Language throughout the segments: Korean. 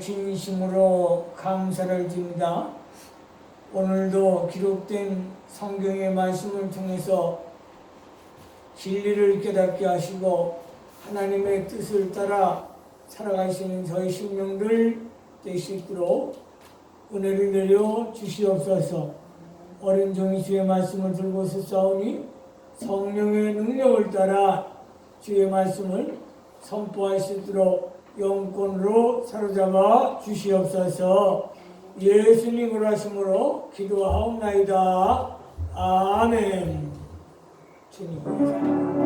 진심으로 감사를 드립니다. 오늘도 기록된 성경의 말씀을 통해서 진리를 깨닫게 하시고 하나님의 뜻을 따라 살아가시는 저희 심령들 있도록 은혜를 내려 주시옵소서. 어린 종이 주의 말씀을 들고서 싸우니 성령의 능력을 따라 주의 말씀을 선포할 수 있도록 영권으로 사로잡아 주시옵소서 예수님으로 하심으로 기도하옵나이다. 아멘. 주님 감사합니다.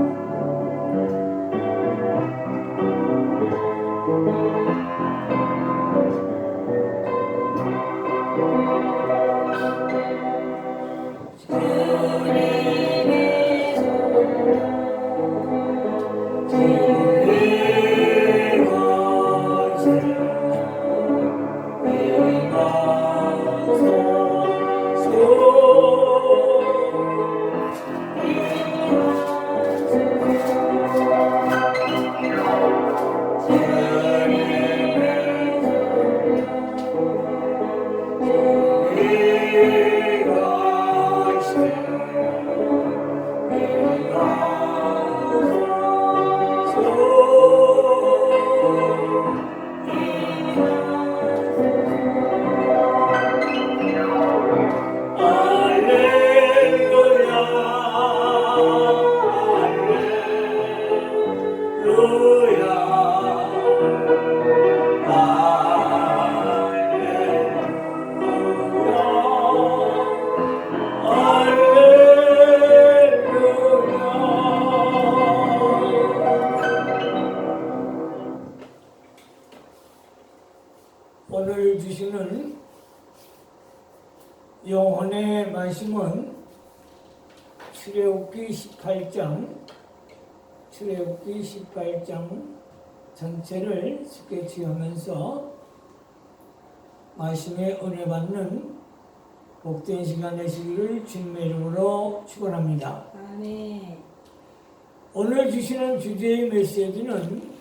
출애굽기 18장 전체를 스케치하면서 말씀의 은혜 받는 복된 시간 되시기를 주님의 이름으로 축원합니다. 아멘. 오늘 주시는 주제의 메시지는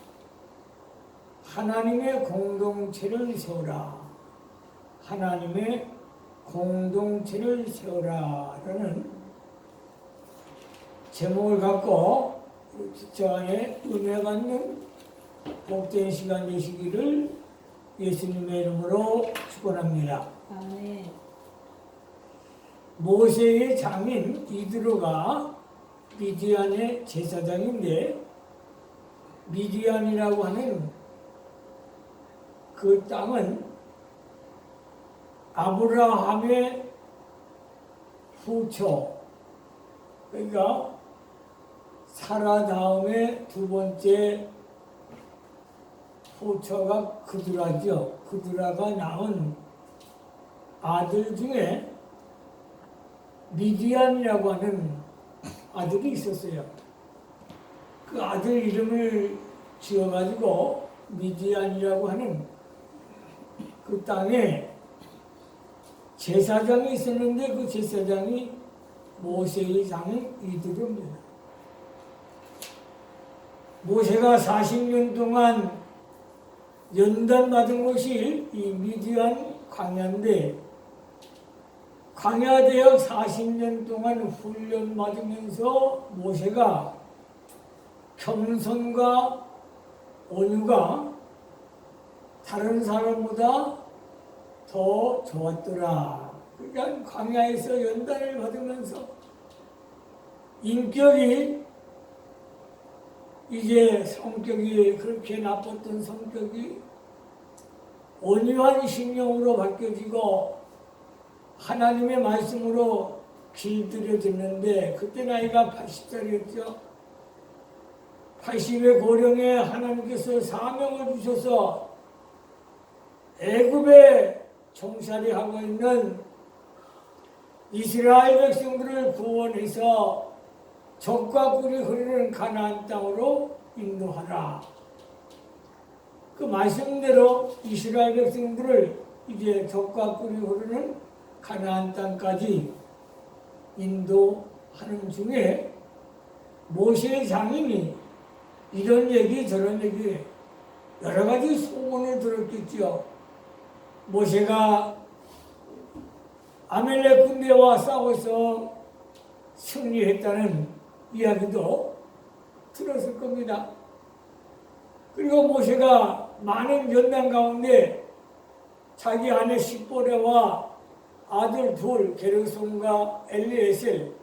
하나님의 공동체를 세우라. 하나님의 공동체를 세우라라는 제목을 갖고 저 안에 은혜 받는 복된 시간 되시기를 예수님의 이름으로 축원합니다. 아멘. 모세의 장인 이드로가 미디안의 제사장인데 미디안이라고 하는 그 땅은 아브라함의 후초 그러니까 사라 다음에 두 번째 후초가 그두라죠. 그두라가 낳은 아들 중에 미디안이라고 하는 아들이 있었어요. 그 아들 이름을 지어가지고 미디안이라고 하는 그 땅에 제사장이 있었는데 그 제사장이 모세의 장인 이드로입니다. 모세가 40년 동안 연단 받은 곳이 이 미디안 광야인데 광야대학 40년 동안 훈련받으면서 모세가 겸손과 온유가 다른 사람보다 더 좋았더라. 그러니까 광야에서 연단을 받으면서 인격이 이제 성격이 그렇게 나빴던 성격이 온유한 신령으로 바뀌어지고 하나님의 말씀으로 길들여졌는데 그때 나이가 80살이었죠. 80의 고령에 하나님께서 사명을 주셔서 애굽에 종살이 하고 있는 이스라엘 백성들을 구원해서 적과 꿀이 흐르는 가나안 땅으로 인도하라. 그 말씀대로 이스라엘 백성들을 이제 적과 꿀이 흐르는 가나안 땅까지 인도하는 중에 모세의 장인이 이런 얘기 저런 얘기 여러 가지 소문을 들었겠지요. 모세가 아멜렉 군대와 싸워서 승리했다는 이야기도 들었을 겁니다. 그리고 모세가 많은 연단 가운데 자기 아내 십보레와 아들 둘 게르손과 엘리에셀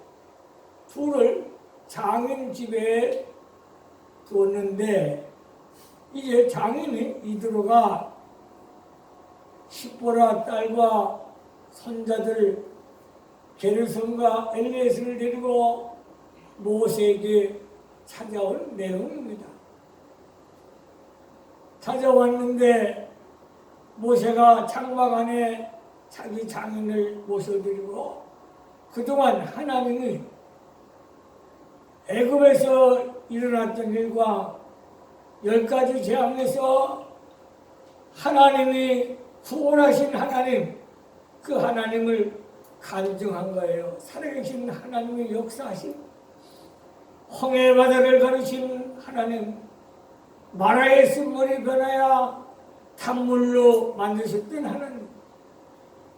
둘을 장인 집에 두었는데 이제 장인이 이드로가 십보라 딸과 손자들 게르손과 엘리에셀을 데리고 모세에게 찾아온 내용입니다. 찾아왔는데 모세가 장막 안에 자기 장인을 모셔드리고 그동안 하나님이 애굽에서 일어났던 일과 열 가지 재앙에서 하나님이 구원하신 하나님 그 하나님을 간증한 거예요. 살아계신 하나님의 역사하신 홍해 바다를 가르친 하나님 마라의 쓴물이 변하여 단물로 만드셨던 하나님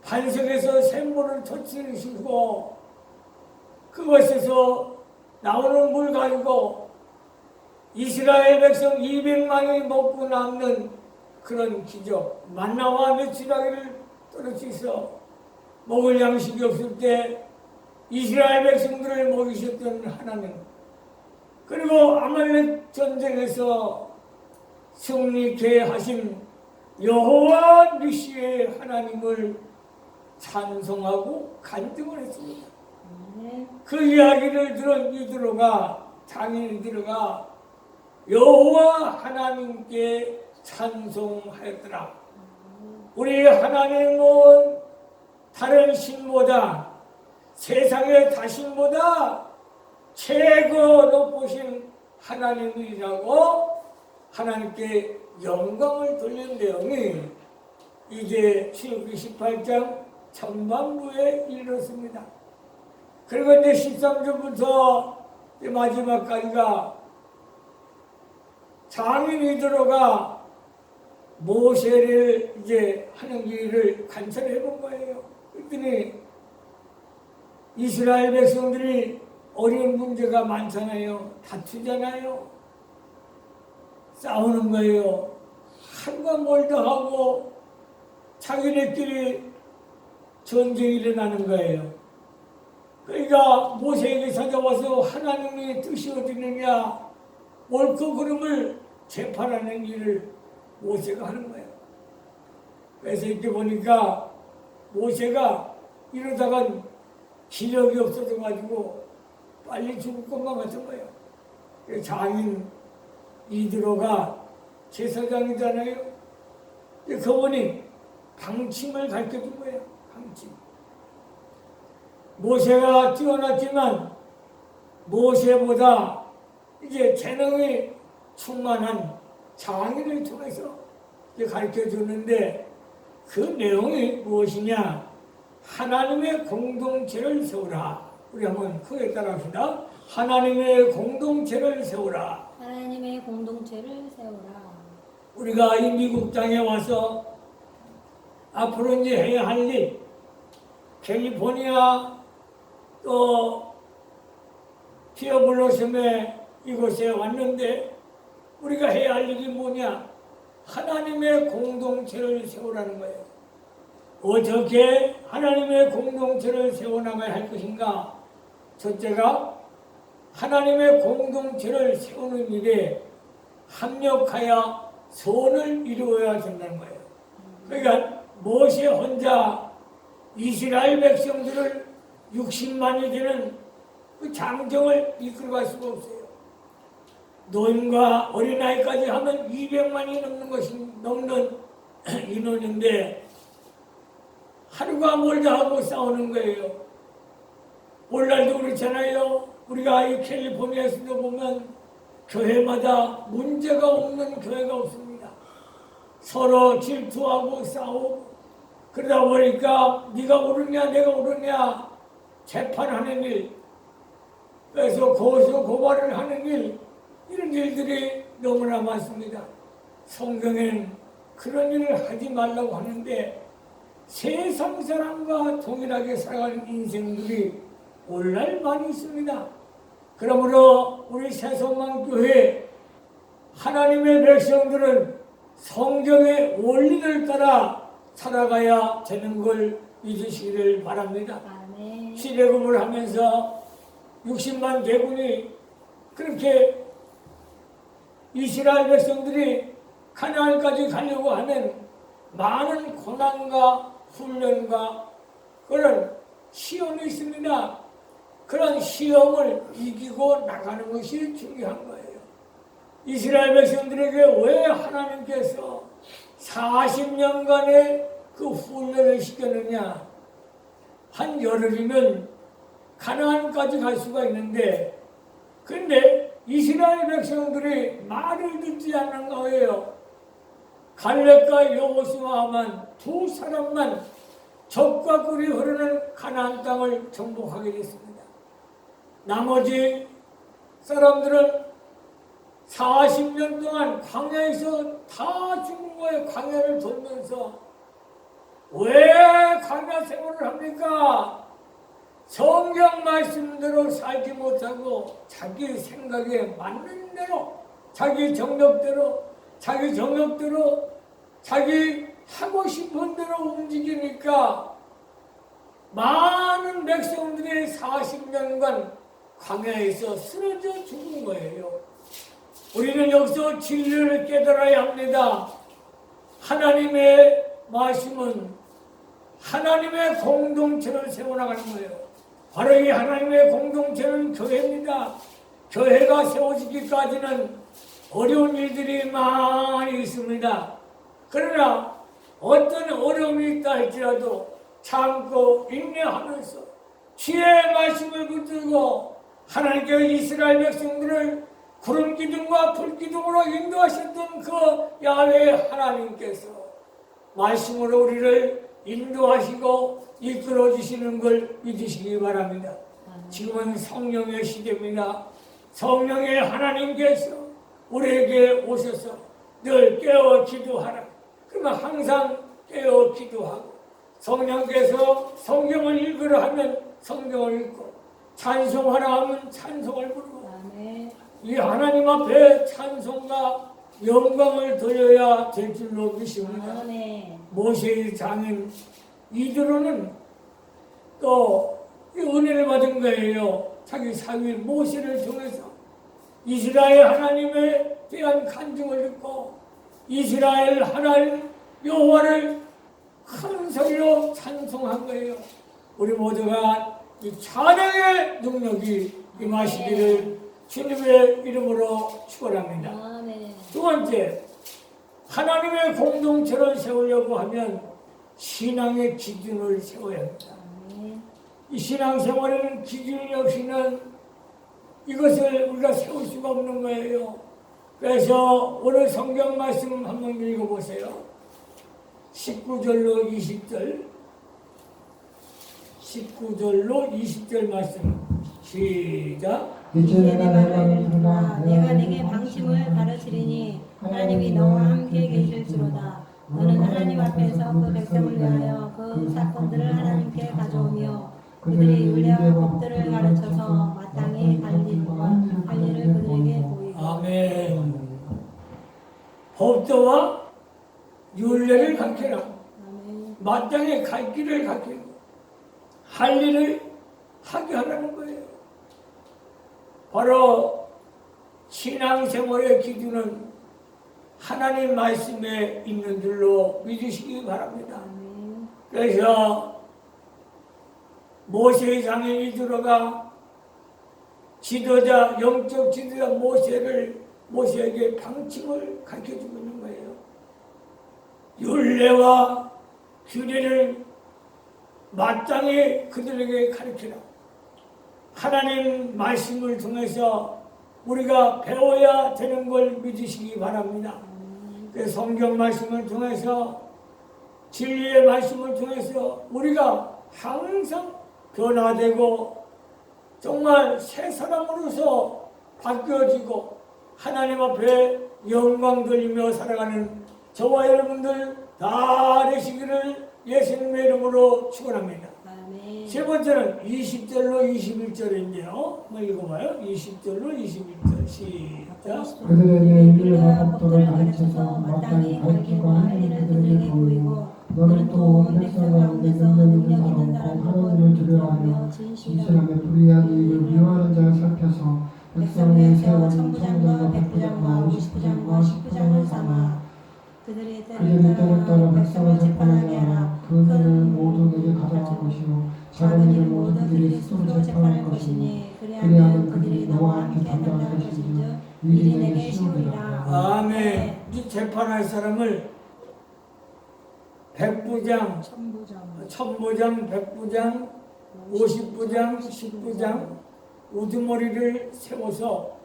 반석에서 샘물을 터치시고 그것에서 나오는 물 가지고 이스라엘 백성 200만이 먹고 남는 그런 기적 만나와 며칠하기를 떨어지서 먹을 양식이 없을 때 이스라엘 백성들을 먹이셨던 하나님 그리고 아말렉 전쟁에서 승리케 하신 여호와 니시의 하나님을 찬송하고 간증을 했습니다. 네. 그 이야기를 들은 이드로가 장인 이드로가 여호와 하나님께 찬송하였더라. 우리 하나님은 다른 신보다 세상의 다신보다 최고 높으신 하나님이라고 하나님께 영광을 돌린 내용이 이제 출애굽기 18장 전반부에 이르렀습니다. 그리고 이제 13절부터 마지막까지가 장인이 들어가 모세를 이제 하는 일을 관찰해 본 거예요. 그랬더니 이스라엘 백성들이 어려운 문제가 많잖아요. 다투잖아요. 싸우는 거예요. 한과 멀다 하고 자기네끼리 전쟁이 일어나는 거예요. 그러니까 모세에게 찾아와서 하나님의 뜻이 어디느냐 옳고 그름을 재판하는 일을 모세가 하는 거예요. 그래서 이렇게 보니까 모세가 이러다간 기력이 없어져 가지고 빨리 죽을 것만 같은 거예요. 장인 이드로가 제사장이잖아요. 그분이 방침을 가르쳐 준 거예요. 방침. 모세가 뛰어났지만 모세보다 이제 재능이 충만한 장인을 통해서 가르쳐 주는데 그 내용이 무엇이냐? 하나님의 공동체를 세우라. 우리 한번 크게 따라합시다. 하나님의 공동체를 세우라. 하나님의 공동체를 세우라. 우리가 이 미국 땅에 와서 앞으로 이제 해야 할 일, 캘리포니아 또 피어블로섬에 이곳에 왔는데 우리가 해야 할 일이 뭐냐? 하나님의 공동체를 세우라는 거예요. 어떻게 하나님의 공동체를 세워나가야 할 것인가? 첫째가 하나님의 공동체를 세우는 일에 합력하여 선을 이루어야 된다는 거예요. 그러니까 모세 혼자 이스라엘 백성들을 60만이 되는 그 장정을 이끌어갈 수가 없어요. 노인과 어린아이까지 하면 200만이 넘는 것이 넘는 인원인데 하루가 멀다 하고 싸우는 거예요. 오늘날도 그렇잖아요. 우리가 이 캘리포니아에서도 보면 교회마다 문제가 없는 교회가 없습니다. 서로 질투하고 싸우고 그러다 보니까 네가 옳으냐 내가 옳으냐 재판하는 일 그래서 고소 고발을 하는 일 이런 일들이 너무나 많습니다. 성경에는 그런 일을 하지 말라고 하는데 세상 사람과 동일하게 살아가는 인생들이 오늘날 많이 있습니다. 그러므로 우리 새소망교회 하나님의 백성들은 성경의 원리를 따라 살아가야 되는 걸 믿으시기를 바랍니다. 시대금을 하면서 60만 대군이 그렇게 이스라엘 백성들이 가나안까지 가려고 하는 많은 고난과 훈련과 그런 시험이 있습니다. 그런 시험을 이기고 나가는 것이 중요한 거예요. 이스라엘 백성들에게 왜 하나님께서 40년간의 그 훈련을 시켰느냐? 한 열흘이면 가나안까지 갈 수가 있는데 근데 이스라엘 백성들이 말을 듣지 않는 거예요. 갈렙과 여호수아만 두 사람만 적과 꿀이 흐르는 가나안 땅을 정복하게 됐습니다. 나머지 사람들은 40년 동안 광야에서 다 죽은 거예요. 광야를 돌면서 왜 광야 생활을 합니까? 성경 말씀대로 살지 못하고 자기 생각에 맞는 대로 자기 정력대로 자기 정력대로 자기 하고 싶은 대로 움직이니까 많은 백성들이 40년간 광야에서 쓰러져 죽은 거예요. 우리는 여기서 진리를 깨달아야 합니다. 하나님의 말씀은 하나님의 공동체를 세워나가는 거예요. 바로 이 하나님의 공동체는 교회입니다. 교회가 세워지기까지는 어려운 일들이 많이 있습니다. 그러나 어떤 어려움이 있다 할지라도 참고 인내하면서 주의 말씀을 붙들고 하나님께 이스라엘 백성들을 구름 기둥과 불 기둥으로 인도하셨던 그 야훼 하나님께서 말씀으로 우리를 인도하시고 이끌어 주시는 걸 믿으시기 바랍니다. 지금은 성령의 시대입니다. 성령의 하나님께서 우리에게 오셔서 늘 깨어 기도하라. 그러면 항상 깨어 기도하고 성령께서 성경을 읽으라 하면 성경을 읽고 찬송하라 하면 찬송을 부르고. 이 하나님 앞에 찬송과 영광을 드려야 될 줄로 믿습니다. 모세의 장인 이드로는 또이 은혜를 받은 거예요. 자기 사위 모세를 통해서 이스라엘 하나님에 대한 간증을 듣고 이스라엘 하나님 여호와를 큰 소리로 찬송한 거예요. 우리 모두가 이 찬양의 능력이 임하시기를 주님의 이름으로 축원합니다. 아멘. 두 번째, 하나님의 공동체를 세우려고 하면 신앙의 기준을 세워야 합니다. 아멘. 이 신앙생활에는 기준이 없이는 이것을 우리가 세울 수가 없는 거예요. 그래서 오늘 성경 말씀 한번 읽어보세요. 19절로 20절, 19절로 20절 말씀 시작. 이제 내가 말하노라 내가 내게 방침을 가르치리니 하나님이 너와 함께 계실지로다 너는 하나님 앞에서 그 백성을 위하여 그 사건들을 하나님께 가져오며 그들이 율례와 법들을 가르쳐서 마땅히 할 일을 그들에게 보이고 아멘. 법도와 율례를 가르쳐라. 마땅히 갈 길을 가르치고 할 일을 하게 하라는 거예요. 바로 신앙생활의 기준은 하나님 말씀에 있는 줄로 믿으시기 바랍니다. 그래서 모세의 장인이 들어가 지도자, 영적 지도자 모세를 모세에게 방침을 가르쳐 주고 있는 거예요. 율례와 규례를 마땅히 그들에게 가르치라. 하나님 말씀을 통해서 우리가 배워야 되는 걸 믿으시기 바랍니다. 그 성경 말씀을 통해서 진리의 말씀을 통해서 우리가 항상 변화되고 정말 새 사람으로서 바뀌어지고 하나님 앞에 영광 돌리며 살아가는 저와 여러분들 다 되시기를 예수님의 이름으로 축원합니다. 세 번째는 20절로 21절인데요. 한번 읽어봐요. 20절로 21절 시작. 그들에게 인류와 법도를 가르쳐서 마땅히 가르치고 하나님 그들에게 보이고 너는 또온 백성 가운데서 능력 있는 사람과 하나님을 두려워하며 이 사람의 불의한 일을 미워하는 자를 살펴서 백성의 세운 천부장과 백부장과 오십부장과 십부장을 삼아 그들의 때를 따라 백성을 재판하게 하라. 그들은 모두 내게 가져갈 것이요 작은 일 모두 그들이 스스로 재판할 것이니 그리하면 그들이 너와 함께 담당할 것인즉 일이 내게 쉬우리라 아멘. 이 재판할 사람을 백부장, 천부장 천부장, 백부장, 오십부장, 십부장 우두머리를 세워서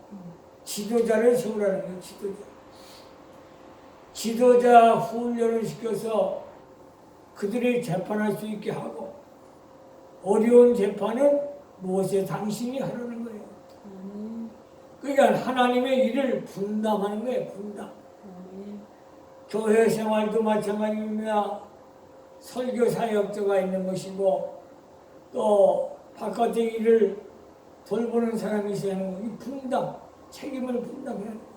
지도자를 세우라는 거예요. 지도자. 지도자 훈련을 시켜서 그들이 재판할 수 있게 하고 어려운 재판은 무엇에 당신이 하라는 거예요. 그러니까 하나님의 일을 분담하는 거예요. 분담. 교회 생활도 마찬가지입니다. 설교 사역자가 있는 것이고 또 바깥의 일을 돌보는 사람이 있어야 하는 분담, 책임을 분담해야 거.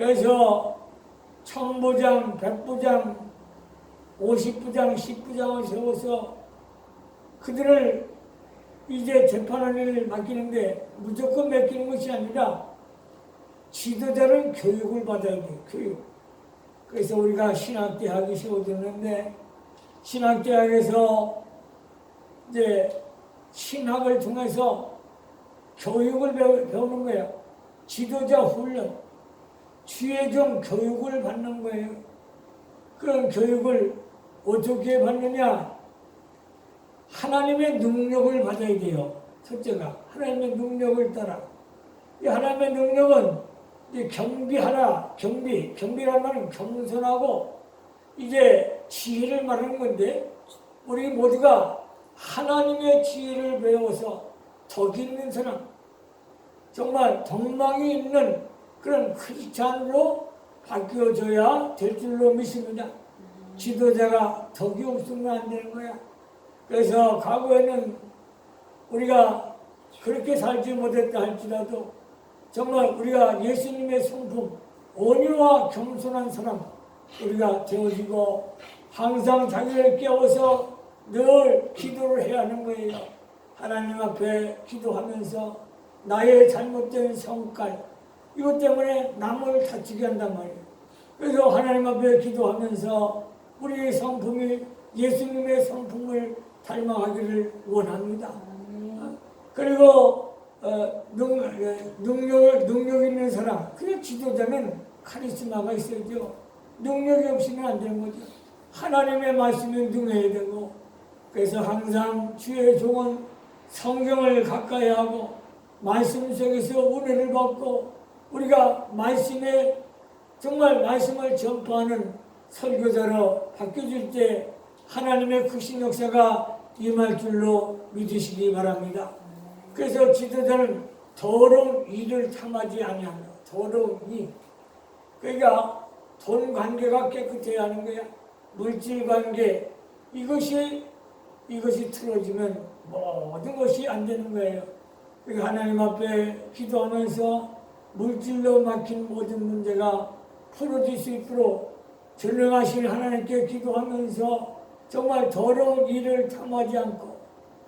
그래서 천부장, 백부장, 오십부장, 십부장을 세워서 그들을 이제 재판하는 일을 맡기는데 무조건 맡기는 것이 아니라 지도자는 교육을 받아야 돼요. 교육. 그래서 우리가 신학대학이 세워졌는데 신학대학에서 이제 신학을 통해서 교육을 배우, 배우는 거예요. 지도자 훈련, 주의종 교육을 받는 거예요. 그런 교육을 어떻게 받느냐? 하나님의 능력을 받아야 돼요. 첫째가 하나님의 능력을 따라. 이 하나님의 능력은 이제 경비하라, 경비, 경비란 말은 겸손하고 이제 지혜를 말하는 건데 우리 모두가 하나님의 지혜를 배워서 덕 있는 사람, 정말 덕망이 있는 그런 크리스찬으로 바뀌어져야 될 줄로 믿습니다. 지도자가 덕이 없으면 안 되는 거야. 그래서 과거에는 우리가 그렇게 살지 못했다 할지라도 정말 우리가 예수님의 성품, 온유와 겸손한 사람 우리가 되어지고 항상 자기를 깨워서 늘 기도를 해야 하는 거예요. 하나님 앞에 기도하면서 나의 잘못된 성깔 이것 때문에 남을 다치게 한단 말이에요. 그래서 하나님 앞에 기도하면서 우리의 성품이 예수님의 성품을 닮아가기를 원합니다. 그리고 어, 능, 어, 능력을 능력 있는 사람, 그 지도자는 카리스마가 있어야죠. 능력이 없이는 안 되는 거죠. 하나님의 말씀에 능해야 되고, 그래서 항상 주의 종은 성경을 가까이 하고 말씀 속에서 은혜를 받고 우리가 말씀에 정말 말씀을 전파하는 설교자로 바뀌어질 때 하나님의 크신 역사가 임할 줄로 믿으시기 바랍니다. 그래서 지도자는 더러운 일을 탐하지 아니하며 더러운 일. 그러니까 돈 관계가 깨끗해야 하는 거야. 물질 관계 이것이 이것이 틀어지면 모든 것이 안 되는 거예요. 그러니까 하나님 앞에 기도하면서 물질로 막힌 모든 문제가 풀어질 수 있도록 전능하신 하나님께 기도하면서 정말 더러운 일을 탐하지 않고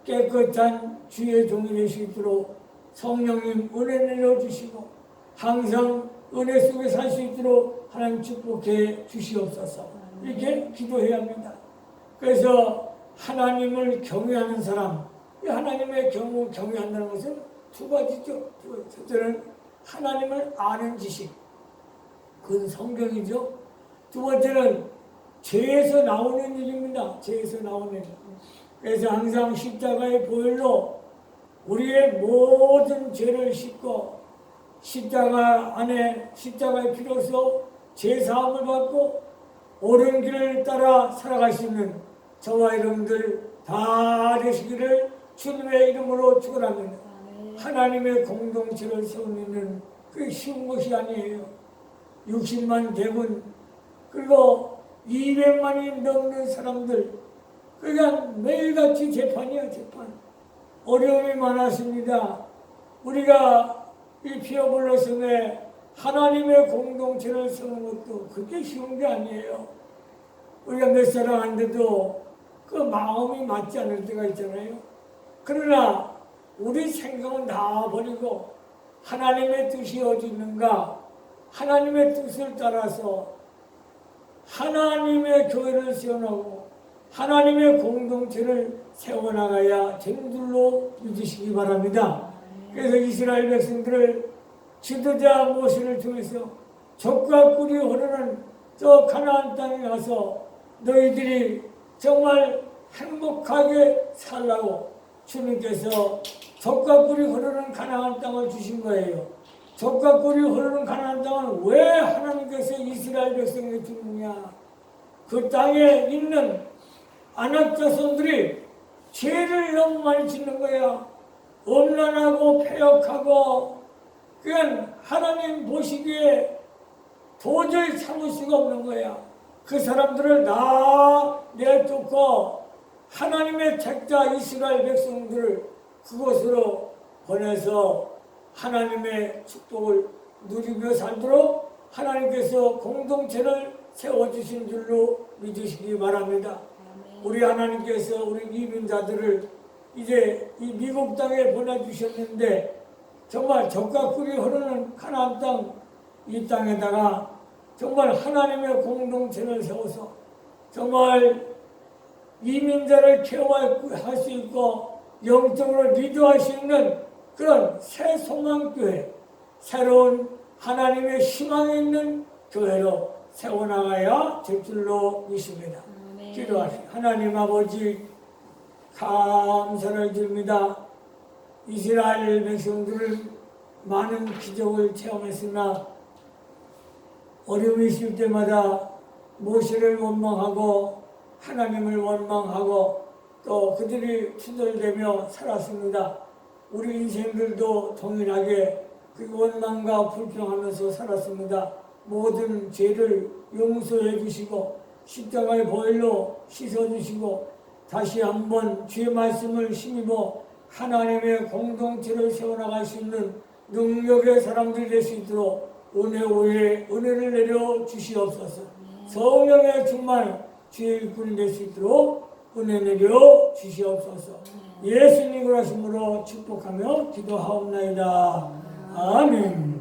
깨끗한 주의 종이 될 수 있도록 성령님 은혜 내려주시고 항상 은혜 속에 살 수 있도록 하나님 축복해 주시옵소서 이렇게 기도해야 합니다. 그래서 하나님을 경외하는 사람, 이 하나님의 경우 경외한다는 것은 두 가지죠. 첫째는 하나님을 아는 지식, 그건 성경이죠. 두 번째는 죄에서 나오는 일입니다. 죄에서 나오는 일. 그래서 항상 십자가의 보혈로 우리의 모든 죄를 씻고 십자가 안에 십자가의 피로서 죄 사함을 받고 옳은 길을 따라 살아갈 수 있는 저와 여러분들 다 되시기를 주님의 이름으로 축원합니다. 하나님의 공동체를 세우는 그 쉬운 것이 아니에요. 60만 대군 그리고 200만이 넘는 사람들 그냥 매일같이 재판이야 재판 어려움이 많았습니다. 우리가 이 피어블러성에 하나님의 공동체를 세우는 것도 그렇게 쉬운 게 아니에요. 우리가 몇 사람 한데도 그 마음이 맞지 않을 때가 있잖아요. 그러나 우리 생각은 다 버리고 하나님의 뜻이 어디 있는가? 하나님의 뜻을 따라서 하나님의 교회를 세워나고 하나님의 공동체를 세워나가야 되는 줄로 믿으시기 바랍니다. 그래서 이스라엘 백성들을 지도자 모세를 통해서 적과 꿀이 흐르는 저 가나안 땅에 가서 너희들이 정말 행복하게 살라고 주님께서 적과 꿀이 흐르는 가나안 땅을 주신 거예요. 적과 꿀이 흐르는 가나안 땅은 왜 하나님께서 이스라엘 백성에게 주느냐? 그 땅에 있는 아낙 자손들이 죄를 너무 많이 짓는 거야. 엄란하고 폐역하고 그냥 하나님 보시기에 도저히 참을 수가 없는 거야. 그 사람들을 다 내쫓고 하나님의 택자 이스라엘 백성들을 그곳으로 보내서 하나님의 축복을 누리며 살도록 하나님께서 공동체를 세워주신 줄로 믿으시기 바랍니다. 우리 하나님께서 우리 이민자들을 이제 이 미국 땅에 보내주셨는데 정말 적과 꿀이 흐르는 가나안 땅 이 땅에다가 정말 하나님의 공동체를 세워서 정말 이민자를 케어할 수 있고 영적으로 리드할 수 있는 그런 새 소망교회 새로운 하나님의 희망이 있는 교회로 세워나가야 될 줄로 믿습니다. 아멘. 기도하시 하나님 아버지 감사를 드립니다. 이스라엘 백성들을 많은 기적을 체험했으나 어려움이 있을 때마다 모세를 원망하고 하나님을 원망하고 또 그들이 투덜대며 살았습니다. 우리 인생들도 동일하게 그 원망과 불평하면서 살았습니다. 모든 죄를 용서해 주시고 십자가의 보혈로 씻어 주시고 다시 한번 주의 말씀을 힘입어 하나님의 공동체를 세워나갈 수 있는 능력의 사람들이 될 수 있도록 은혜 위에 은혜를 내려 주시옵소서. 성령의 충만 주의 일꾼이 될수 있도록 은혜 내려 주시옵소서. 예수님을 하심으로 축복하며 기도하옵나이다. 아멘.